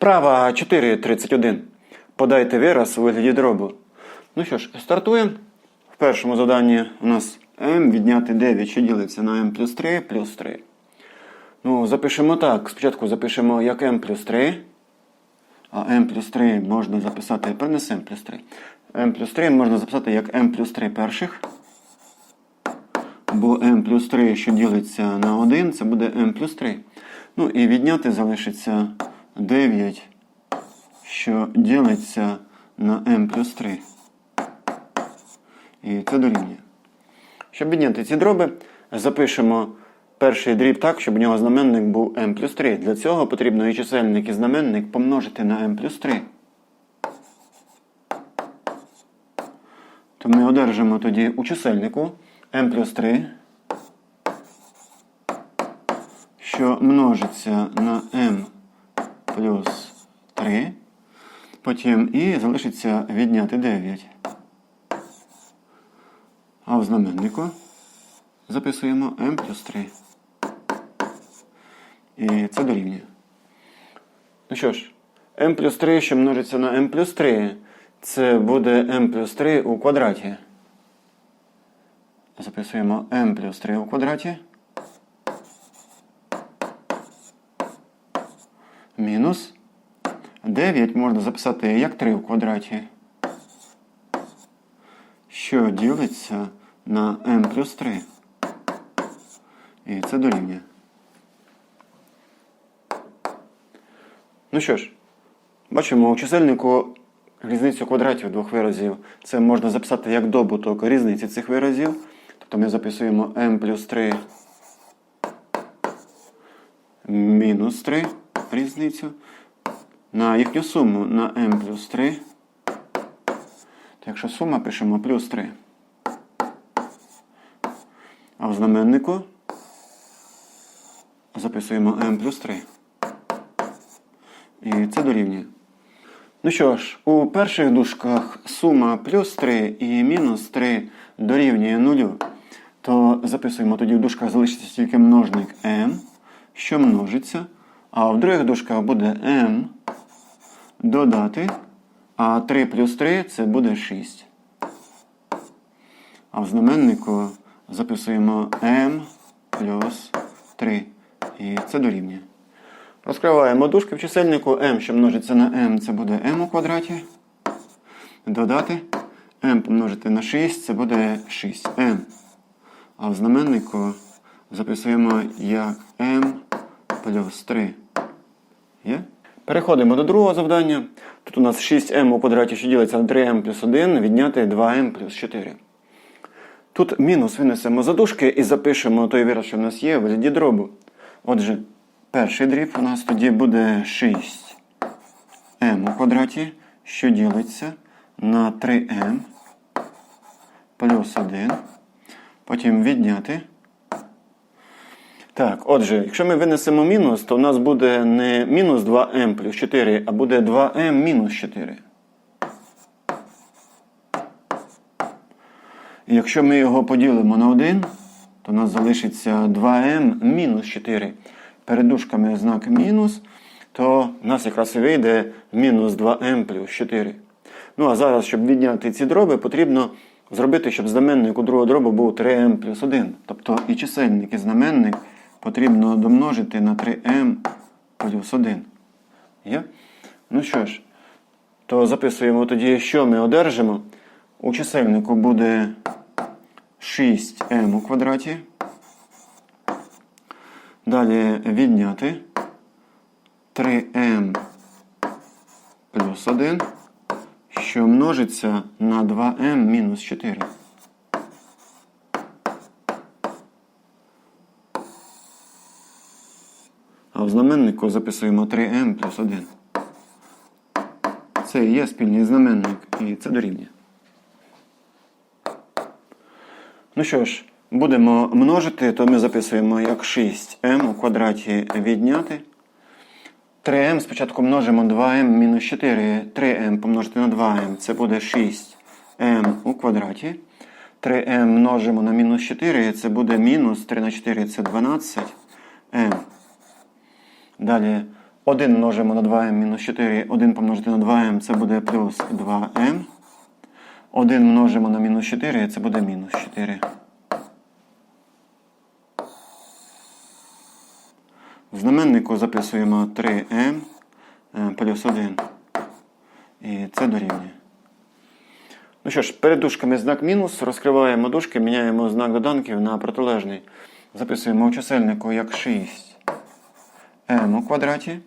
Вправа 4.31. Подайте вираз у вигляді дробу. Ну що ж, стартуємо. В першому завданні у нас m відняти 9, що ділиться на m плюс 3 плюс 3. Ну, запишемо так. Спочатку запишемо як m плюс 3. А m плюс 3 можна записати, перенесемо плюс 3. m плюс 3 можна записати як m плюс 3 перших. Бо m плюс 3, що ділиться на 1, це буде m плюс 3. Ну і відняти залишиться 9, що ділиться на m плюс 3. І це дорівнює. Щоб відняти ці дроби, запишемо перший дріб так, щоб у нього знаменник був m плюс 3. Для цього потрібно і чисельник, і знаменник помножити на m плюс 3. То ми одержимо тоді у чисельнику m плюс 3, що множиться на m плюс 3. Потім і залишиться відняти 9. А в знаменнику записуємо m плюс 3. І це дорівнює. Ну що ж, m плюс 3, що множиться на m плюс 3, це буде m плюс 3 у квадраті. Записуємо m плюс 3 у квадраті. Мінус 9 можна записати як 3 у квадраті. Що ділиться на m плюс 3. І це дорівнює. Ну що ж, бачимо у чисельнику різницю квадратів двох виразів. Це можна записати як добуток різниці цих виразів. Тобто ми записуємо m плюс 3 мінус 3 різницю. На їхню суму на m плюс 3. То якщо сума пишемо плюс 3. А в знаменнику записуємо m плюс 3. І це дорівнює. Ну що ж, у перших дужках сума плюс 3 і мінус 3 дорівнює 0, то записуємо тоді в дужках залишиться тільки множник m, що множиться, а в других дужках буде m додати, а 3 плюс 3 це буде 6. А в знаменнику записуємо m плюс 3. І це дорівнює. Розкриваємо дужки в чисельнику m, що множиться на m, це буде m у квадраті. Додати m помножити на 6, це буде 6m. А в знаменнику записуємо як m плюс 3. Є? Переходимо до другого завдання. Тут у нас 6m у квадраті, що ділиться на 3m плюс 1, відняти 2m плюс 4. Тут мінус винесемо за дужки і запишемо той вираз, що в нас є в вигляді дробу. Отже, перший дріб у нас тоді буде 6m у квадраті, що ділиться на 3m плюс 1. Потім відняти. Так, отже, якщо ми винесемо мінус, то у нас буде не мінус 2m плюс 4, а буде 2m мінус 4. І якщо ми його поділимо на 1, то у нас залишиться 2m мінус 4. Перед дужками знак мінус, то у нас якраз і вийде мінус 2m плюс 4. Ну а зараз, щоб відняти ці дроби, потрібно зробити, щоб знаменник у другого дробу був 3m плюс 1. Тобто і чисельник, і знаменник потрібно домножити на 3m плюс 1. Є? Ну що ж, то записуємо тоді, що ми одержимо. У чисельнику буде 6m у квадраті. Далі відняти 3m плюс 1, що множиться на 2m мінус 4. А в знаменнику записуємо 3m плюс 1. Це і є спільний знаменник, і це дорівнює. Ну що ж, будемо множити, то ми записуємо як 6m у квадраті відняти. 3m спочатку множимо 2m мінус 4. 3m помножити на 2m це буде 6m у квадраті. 3m множимо на мінус 4, це буде мінус 3 на 4 це 12m. Далі 1 множимо на 2m мінус 4, 1 помножити на 2m це буде плюс 2m. 1 множимо на мінус 4, це буде мінус 4. В знаменнику записуємо 3m е, плюс 1. І це дорівнює. Ну що ж, перед дужками знак мінус, розкриваємо дужки, міняємо знак доданків на протилежний. Записуємо у чисельнику як 6 m у квадраті.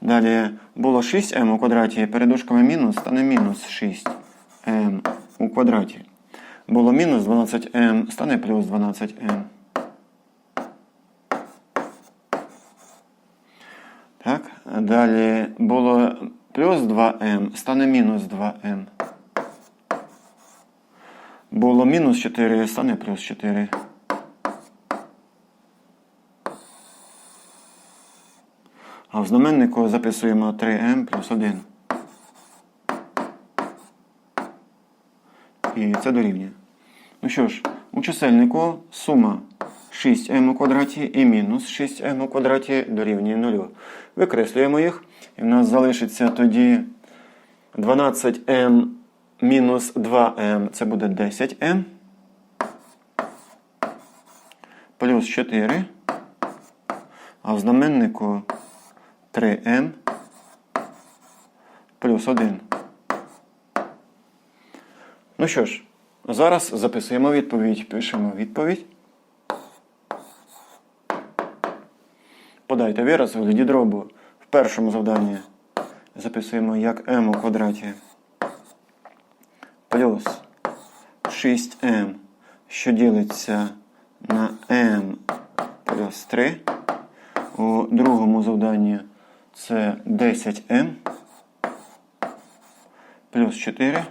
Далі було 6m у квадраті, перед дужками мінус, стане мінус 6m у квадраті. Було мінус 12m, стане плюс 12m. Так, далі було плюс 2m, стане мінус 2m. Було мінус 4, стане плюс 4. А в знаменнику записуємо 3m плюс 1. І це дорівнює. Ну що ж, у чисельнику сума 6m у квадраті і мінус 6m у квадраті дорівнює 0. Викреслюємо їх. І в нас залишиться тоді 12m мінус 2m це буде 10m. Плюс 4. А в знаменнику 3m плюс 1. Ну що ж, зараз записуємо відповідь. Пишемо відповідь. Подайте вираз у вигляді дробу. В першому завданні записуємо як m у квадраті плюс 6m, що ділиться на m плюс 3. У другому завданні це 10m плюс 4,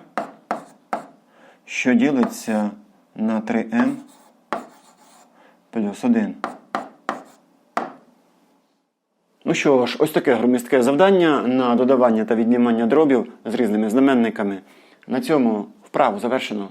що ділиться на 3m плюс 1. Ну що ж, ось таке громістке завдання на додавання та віднімання дробів з різними знаменниками. На цьому вправу завершено.